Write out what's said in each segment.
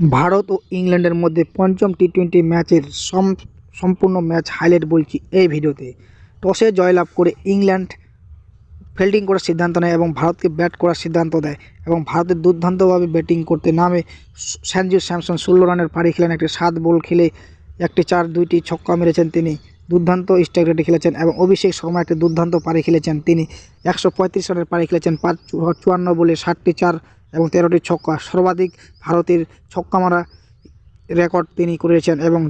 ভারত ও ইংল্যান্ডের মধ্যে পঞ্চম টি টোয়েন্টি ম্যাচের সম, সম্পূর্ণ ম্যাচ হাইলাইট বলছি এই ভিডিওতে। টসে জয়লাভ করে ইংল্যান্ড ফিল্ডিং করার সিদ্ধান্ত নেয় এবং ভারতকে ব্যাট করার সিদ্ধান্ত দেয় এবং ভারতের দুর্দান্তভাবে ব্যাটিং করতে নামে সঞ্জু স্যামসন ষোলো রানের পাড়ি খেলেন একটি সাত বল খেলে একটি চার দুইটি ছক্কা মেরেছেন তিনি। দুর্দান্ত স্ট্রাইক রেটে খেলেছেন এবং অভিষেক শর্মা একটি দুর্দান্ত পাড়ি খেলেছেন তিনি। একশো পঁয়ত্রিশ রানের পাড়ি খেলেছেন পাঁচ, চুয়ান্ন বলে ষাটটি চার এবং তেরোটি ছক্কা। সর্বাধিক ভারতের ছক্কা মারা রেকর্ড তিনি করেছেন এবং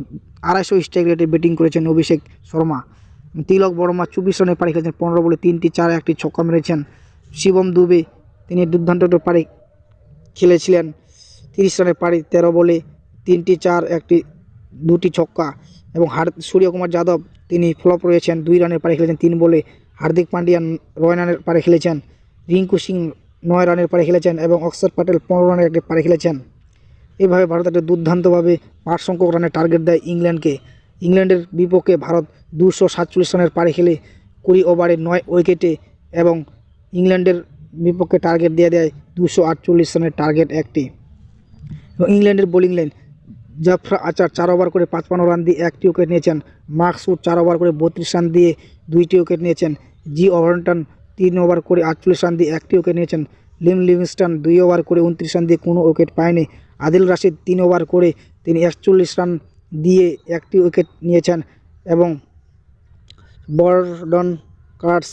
আড়াইশো স্ট্রাইক রেটে ব্যাটিং করেছেন অভিষেক শর্মা। তিলক বর্মা চব্বিশ রানের পাড়ি খেলেছেন, পনেরো বলে তিনটি চার একটি ছক্কা মেরেছেন। শিবম দুবে তিনি দুর্দান্ত পাড়ি খেলেছিলেন, তিরিশ রানের পাড়ি, তেরো বলে তিনটি চার, একটি দুটি ছক্কা। এবং হার, সূর্যকুমার যাদব তিনি ফ্লপ রয়েছেন, দুই রানের পাড়ি খেলেছেন, তিন বলে হার্দিক পান্ডিয়ান নয় রানের পাড়ি খেলেছেন। রিঙ্কু সিং নয় রানের পাড়ি খেলেছেন এবং অক্ষর প্যাটেল পনেরো রানের একটি পাড়ি খেলেছেন। এভাবে ভারত একটা দুর্দান্তভাবে পাঁচ সংখ্যক রানের টার্গেট দেয় ইংল্যান্ডকে। ইংল্যান্ডের বিপক্ষে ভারত দুশো সাতচল্লিশ রানের পাড়ি খেলে কুড়ি ওভারে নয় উইকেটে এবং ইংল্যান্ডের বিপক্ষে টার্গেট দিয়ে দেয় দুশো আটচল্লিশ রানের টার্গেট একটি। এবং ইংল্যান্ডের বোলিং লাইন জাফরা আচার চার ওভার করে পাঁচপান্ন রান দিয়ে একটি উইকেট নিয়েছেন। মার্কসুট চার ওভার করে বত্রিশ রান দিয়ে দুইটি উইকেট নিয়েছেন। জি ওভারটন তিন ওভার করে আটচল্লিশ রান দিয়ে একটি উইকেট নিয়েছেন লিম লিভিংস্টন। দুই ওভার করে উনত্রিশ রান দিয়ে কোনো উইকেট পায়নি। আদিল রাশিদ তিন ওভার করে তিনি একচল্লিশ রান দিয়ে একটি উইকেট নিয়েছেন এবং বর্ডন কার্স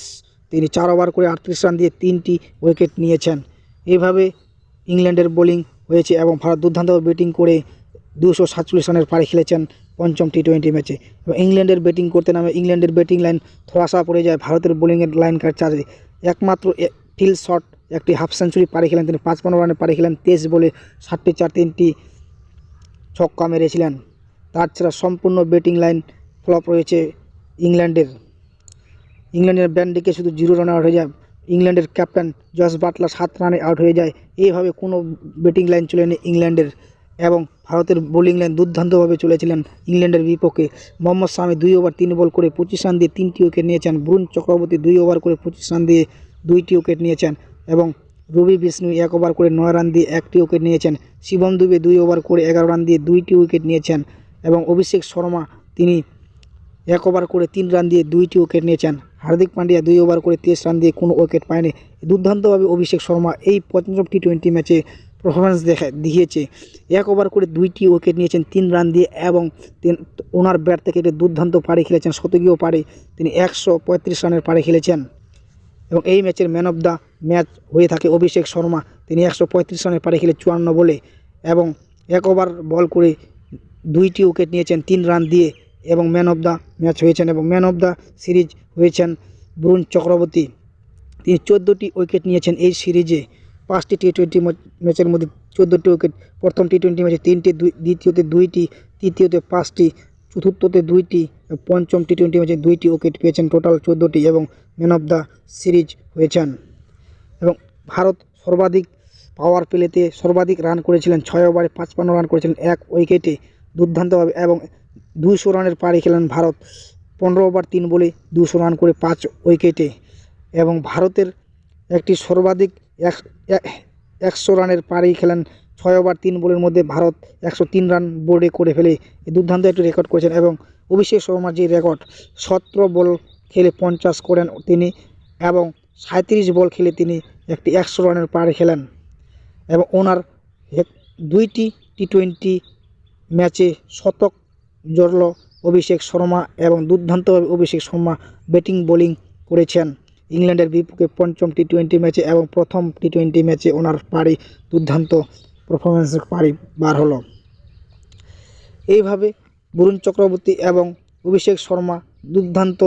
তিনি চার ওভার করে আটত্রিশ রান দিয়ে তিনটি উইকেট নিয়েছেন। এভাবে ইংল্যান্ডের বোলিং হয়েছে এবং ভারত দুর্দান্ত ব্যাটিং করে দুশো সাতচল্লিশ রানের পাড়ি খেলেছেন পঞ্চম টি টোয়েন্টি ম্যাচে এবং ইংল্যান্ডের ব্যাটিং করতে নামে, ইংল্যান্ডের ব্যাটিং লাইন ধোয়াশা পড়ে যায়। ভারতের বোলিংয়ের লাইন কাট চার্জে একমাত্র ফিল শট একটি হাফ সেঞ্চুরি পাড়ি খেলেন তিনি। পাঁচ পনেরো রানে পাড়ি খেলেন তেইশ বলে ষাটটি চার তিনটি ছক্কা মেরেছিলেন। তাছাড়া সম্পূর্ণ ব্যাটিং লাইন ফ্লপ রয়েছে ইংল্যান্ডের। ইংল্যান্ডের ব্যান্ডিকে শুধু জিরো রানে আউট হয়ে যায়। ইংল্যান্ডের ক্যাপ্টেন জস বাটলার সাত রানে আউট হয়ে যায়। এইভাবে কোনো ব্যাটিং লাইন চলে নেই ইংল্যান্ডের। এবং ভারতের বোলিং লাইন দুর্দান্তভাবে চলেছিলেন ইংল্যান্ডের বিপক্ষে। মোহাম্মদ শামি দুই ওভার তিন বল করে পঁচিশ রান দিয়ে তিনটি উইকেট নিয়েছেন। বরুণ চক্রবর্তী দুই ওভার করে পঁচিশ রান দিয়ে দুইটি উইকেট নিয়েছেন এবং রবি বিষ্ণু এক ওভার করে নয় রান দিয়ে একটি উইকেট নিয়েছেন। শিবম দুবে দুই ওভার করে এগারো রান দিয়ে দুইটি উইকেট নিয়েছেন এবং অভিষেক শর্মা তিনি এক ওভার করে তিন রান দিয়ে দুইটি উইকেট নিয়েছেন। হার্দিক পান্ডিয়া দুই ওভার করে তেইশ রান দিয়ে কোনো উইকেট পায়নি। দুর্দান্তভাবে অভিষেক শর্মা এই পঞ্চম টি টোয়েন্টি ম্যাচে পারফরমেন্স দেখা দিয়েছে এক ওভার করে দুইটি উইকেট নিয়েছেন, তিন রান দিয়ে এবং তিন- ওনার ব্যাট থেকে একটি দুর্দান্ত পাড়ি খেলেছেন, শতকীয় পাড়ি। তিনি একশো পঁয়ত্রিশ রানের পাড়ি খেলেছেন। এবং এই ম্যাচের ম্যান অফ দ্য ম্যাচ হয়ে থাকে অভিষেক শর্মা। তিনি একশো পঁয়ত্রিশ রানের পাড়ি খেলে চুয়ান্ন বলে এবং এক ওভার বল করে দুইটি উইকেট নিয়েছেন, তিন রান দিয়ে এবং ম্যান অফ দ্য ম্যাচ হয়েছেন এবং ম্যান অফ দ্য সিরিজ হয়েছেন বরুণ চক্রবর্তী। তিনি চোদ্দোটি উইকেট নিয়েছেন এই সিরিজে পাঁচটি টি টোয়েন্টি ম্যাচের মধ্যে চোদ্দোটি উইকেট প্রথম টি টোয়েন্টি ম্যাচে তিনটি দ্বিতীয়তে দুইটি, তৃতীয়তে পাঁচটি, চতুর্থতে দুইটি পঞ্চম টি টোয়েন্টি ম্যাচে দুইটি উইকেট পেয়েছেন টোটাল চোদ্দোটি এবং ম্যান অফ দ্য সিরিজ হয়েছেন। এবং ভারত সর্বাধিক পাওয়ার প্লেতে সর্বাধিক রান করেছিলেন, ছয় ওভারে পাঁচপান্ন রান করেছিলেন, এক উইকেটে দুর্দান্তভাবে এবং দুশো রানের পাড়ি খেলেন ভারত। পনেরো ওভার তিন বলে দুশো রান করে পাঁচ উইকেটে এবং ভারতের একটি সর্বাধিক একশো রানের পাড়ি খেলেন ছয় ওভার তিন বলের মধ্যে ভারত একশো তিন রান বোর্ডে করে ফেলে। দুর্দান্ত একটি রেকর্ড করেছেন এবং অভিষেক শর্মার যে রেকর্ড সতেরো বল খেলে পঞ্চাশ করেন তিনি এবং সাঁত্রিশ বল খেলে তিনি একটি একশো রানের পাড়ি খেলেন এবং ওনার দুইটি টি টোয়েন্টি ম্যাচে শতক জড়ল অভিষেক শর্মা এবং দুর্দান্তভাবে অভিষেক শর্মা ব্যাটিং বোলিং করেছেন। ইংল্যান্ডের বিপক্ষে পঞ্চম টি টোয়েন্টি ম্যাচে এবং প্রথম টি টোয়েন্টি ম্যাচে ওনার পারি দুর্দান্ত পারফরমেন্সের পারি বার হলো। এইভাবে বরুণ চক্রবর্তী এবং অভিষেক শর্মা দুর্দান্ত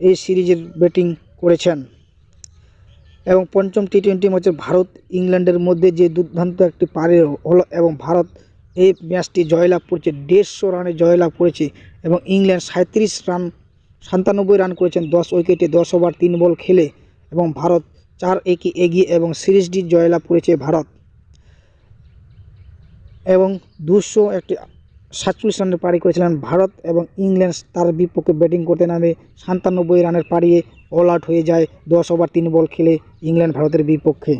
এই সিরিজের ব্যাটিং করেছেন। এবং পঞ্চম টি টোয়েন্টি ম্যাচে ভারত, ইংল্যান্ডের মধ্যে যে দুর্দান্ত একটি পারে হলো এবং ভারত এই ম্যাচটি জয়লাভ করেছে, দেড়শো রানে জয়লাভ করেছে এবং ইংল্যান্ড সাঁত্রিশ রান সাতানব্বই রান করেছেন, দশ উইকেটে দশ ওভার, তিন বল খেলে এবং ভারত চার একে এগিয়ে এবং সিরিজটি জয়লাভ করেছে ভারত। এবং দুশো একটি সাতচল্লিশ রানের পাড়ি করেছিলেন ভারত এবং ইংল্যান্ড তার বিপক্ষে ব্যাটিং করতে নামে সাতানব্বই রানের পাড়িয়ে অল আউট হয়ে যায়, দশ ওভার, তিন বল খেলে ইংল্যান্ড ভারতের বিপক্ষে।